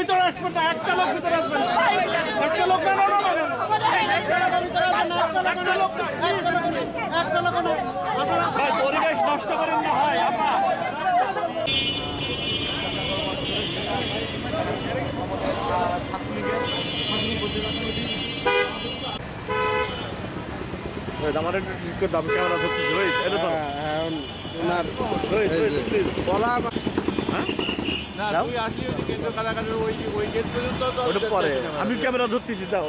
ভিতরে আসবেন না একটা লোক ভিতরে আসবেন না। একটা লোক না পরিবেশ নষ্ট করেন না ভাই আপা। আমার একটু ঠিক করে দাম ক্যামেরা ধরতেছি ভাই এটা তো ওনার বলা। ওটা পরে। আমি ক্যামেরা ধরতেছি দাও।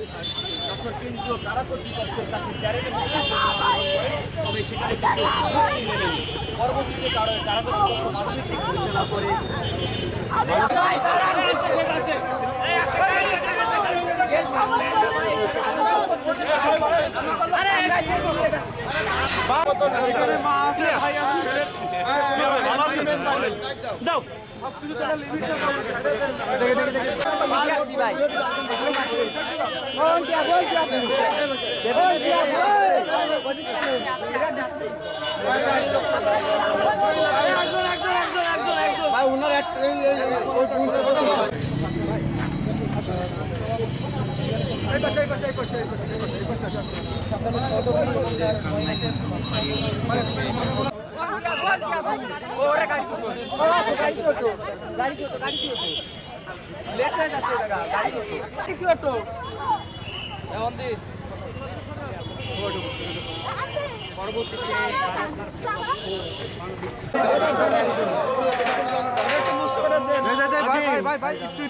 এখানে আছি। না ভাই, এটা না ভাই। আমি দাও ভাই ওনার এক এই- এই- এই- ওই পুলিশের কথা বলো। এই পাশে, এই পাশে, এই পাশে, এই পাশে, এই পাশে, এই পাশে আসো। ভাই, ভাই, ভাই, ভাই, একটু,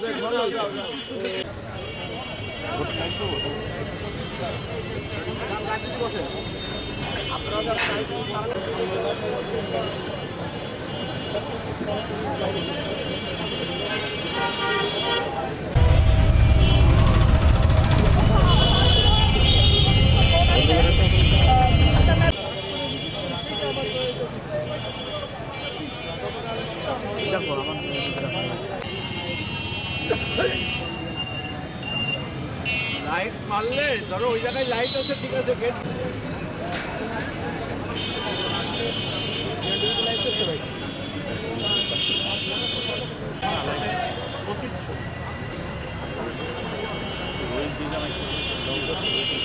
লাইট মারলে ধরো ওই জায়গায় লাইট আছে ঠিক আছে গেট জ্বালাইনি। হ্যাঁ, কিন্তু নাই- ওই যে- ওই যে-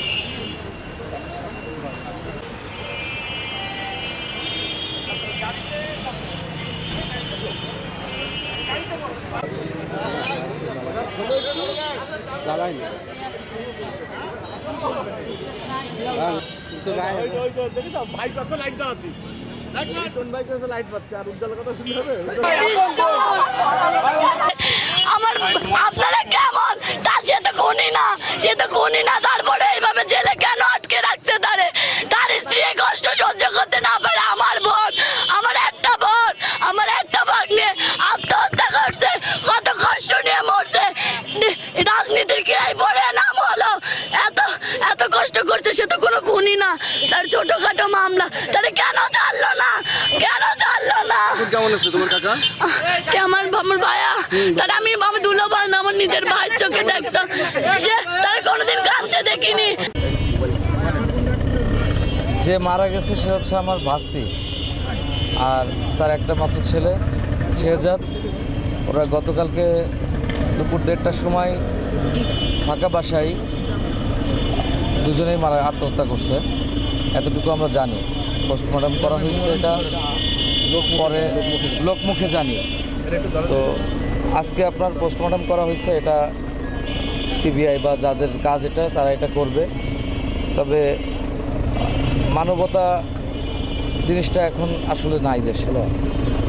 দেখি তো ভাই কত লাইট পাচ্ছে আর উজ্জ্বল কথা শুনতে হবে রাজনীতির কি এই পরে নাম হলো? এত এত কষ্ট করছে সে তো কোনো খুনি না। তার ছোটখাটো মামলা। তারে কেন ছাড়লো না? কেন ছাড়লো না? কেমন আছে? তোমার কাকা? কে আমার ভাইয়া? তার আমি আমি দুলো ভাই না আমার নিজের ভাইয়ের চোখে দেখতাম সে তার কোনোদিন কাঁদতে দেখিনি। যে মারা গেছে সে হচ্ছে আমার ভাস্তি। আর তার একটা মাত্র ছেলে শেহজাদ। ওরা গতকালকে দুপুর দেড়টার সময় ফাঁকা বাসায় দুজনেই মারা আত্মহত্যা করছে। এতটুকু আমরা জানি। পোস্টমর্টম করা হয়েছে এটা। পরে লোকমুখে জানি। তো আজকে আপনার পোস্টমর্টম করা হয়েছে, এটা পিবিআই বা যাদের কাজ এটা, তারা এটা করবে। তবে মানবতা জিনিসটা এখন আসলে নাই দেশে।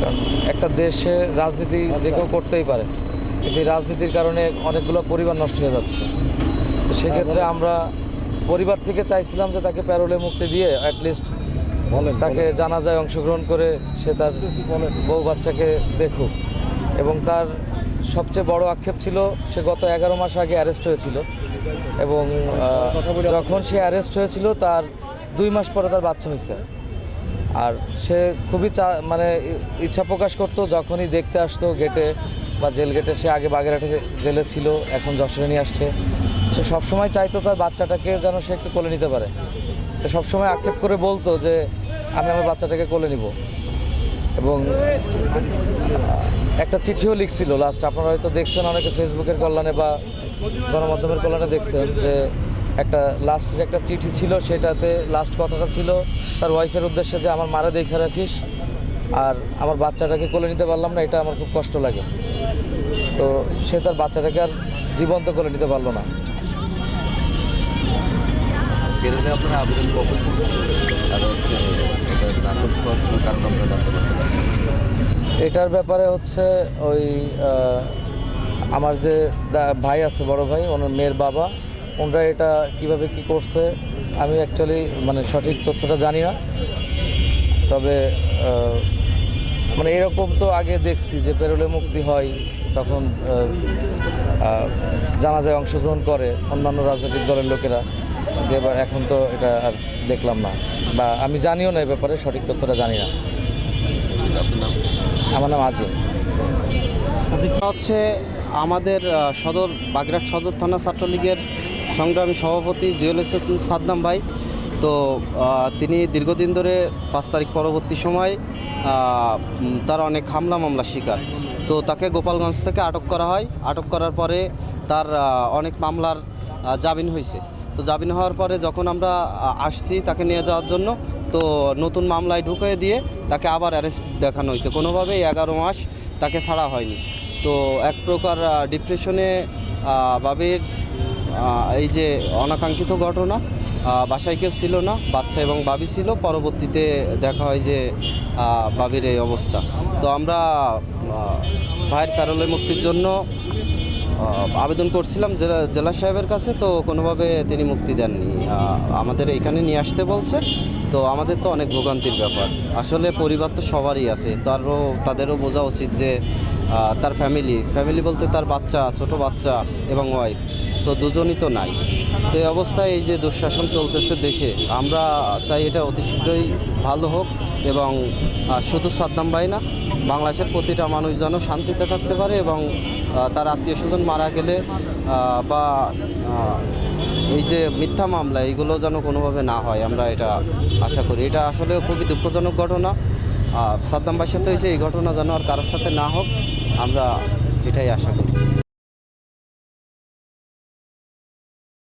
কারণ একটা দেশে রাজনীতি যে কেউ করতেই পারে। কিন্তু রাজনীতির কারণে অনেকগুলো পরিবার নষ্ট হয়ে যাচ্ছে। তো সেক্ষেত্রে আমরা পরিবার থেকে চাইছিলাম যে তাকে প্যারোলে মুক্তি দিয়ে অ্যাটলিস্ট তাকে জানাজায় অংশগ্রহণ করে সে তার বউ বাচ্চাকে দেখুক। এবং তার সবচেয়ে বড় আক্ষেপ ছিল সে গত এগারো মাস আগে অ্যারেস্ট হয়েছিল। এবং যখন সে অ্যারেস্ট হয়েছিল তার দুই মাস পরে তার বাচ্চা হয়েছে। আর সে খুবই চা মানে ইচ্ছা প্রকাশ করতো যখনই দেখতে আসতো গেটে বা জেল গেটে সে আগে বাগেরহাটে জেলে ছিল, এখন যশোরে নিয়ে আসছে। সে সবসময় চাইতো তার বাচ্চাটাকে যেন সে একটু কোলে নিতে পারে। সবসময় আক্ষেপ করে বলতো যে, আমি আমার বাচ্চাটাকে কোলে নিব। এবং একটা চিঠিও লিখছিল লাস্ট আপনারা হয়তো দেখছেন অনেকে ফেসবুকের কল্যাণে বা গণমাধ্যমের কল্যাণে দেখছেন যে, একটা লাস্ট যে একটা চিঠি ছিল, সেটাতে লাস্ট কথাটা ছিল, তার ওয়াইফের উদ্দেশ্যে যে আমার মারা দেখে রাখিস, আর আমার বাচ্চাটাকে কোলে নিতে পারলাম না, এটা আমার খুব কষ্ট লাগে। তো সে তার বাচ্চাটাকে আর জীবন্ত করে নিতে পারল না। এটার ব্যাপারে হচ্ছে ওই আমার যে ভাই আছে বড় ভাই ওনার মেয়ের বাবা ওনারা এটা কীভাবে কি করছে আমি অ্যাকচুয়ালি মানে সঠিক তথ্যটা জানি না। তবে মানে এরকম তো আগে দেখছি যে পেরোলে মুক্তি হয় তখন জানাজায় অংশগ্রহণ করে অন্যান্য রাজনৈতিক দলের লোকেরা। এবার এখন তো এটা আর দেখলাম না। বা আমি জানিও না এ ব্যাপারে সঠিক তথ্যটা জানি না। আমার নাম আজিম। আপনি হচ্ছে আমাদের সদর বাগেরহাট সদর থানা ছাত্রলীগের সংগ্রামী সভাপতি জুয়েল হোসেন সাদ্দাম ভাই তো তিনি দীর্ঘদিন ধরে পাঁচ তারিখ পরবর্তী সময় তার অনেক হামলা মামলা শিকার। তো তাকে গোপালগঞ্জ থেকে আটক করা হয়। আটক করার পরে তার অনেক মামলার জামিন হয়েছে। তো জামিন হওয়ার পরে যখন আমরা আসছি তাকে নিয়ে যাওয়ার জন্য, তো নতুন মামলায় ঢুকিয়ে দিয়ে তাকে আবার অ্যারেস্ট দেখানো হয়েছে। কোনোভাবেই এগারো মাস তাকে ছাড়া হয়নি। তো এক প্রকার ডিপ্রেশনে বাবির এই যে অনাকাঙ্ক্ষিত ঘটনা বাসায় কেউ ছিল না, বাচ্চা এবং বাবি ছিল। পরবর্তীতে দেখা হয় যে বাবির এই অবস্থা। তো আমরা ভাইয়ের প্যারোলে মুক্তির জন্য আবেদন করছিলাম জেলা জেলা সাহেবের কাছে। তো কোনোভাবে তিনি মুক্তি দেননি। আমাদের এখানে নিয়ে আসতে বলছে। তো আমাদের তো অনেক ভোগান্তির ব্যাপার। আসলে পরিবার তো সবারই আছে। তারও, তাদেরও বোঝা উচিত যে তার ফ্যামিলি ফ্যামিলি বলতে তার বাচ্চা, ছোট বাচ্চা এবং ওয়াইফ তো দুজনই তো নাই। তো এই অবস্থায় এই যে দুঃশাসন চলতেছে দেশে, আমরা চাই এটা অতি শীঘ্রই ভালো হোক এবং শুধু সাদ্দাম ভাই না, বাংলাদেশের প্রতিটা মানুষ যেন শান্তিতে থাকতে পারে এবং তার আত্মীয় স্বজন মারা গেলে বা এই যে মিথ্যা মামলা এইগুলো যেন কোনোভাবে না হয়, আমরা এটা আশা করি। এটা আসলে খুবই দুঃখজনক ঘটনা। সাদ্দাম সাথে হয়েছে এই ঘটনা যেন আর কারোর সাথে না হোক, আমরা এটাই আশা করি।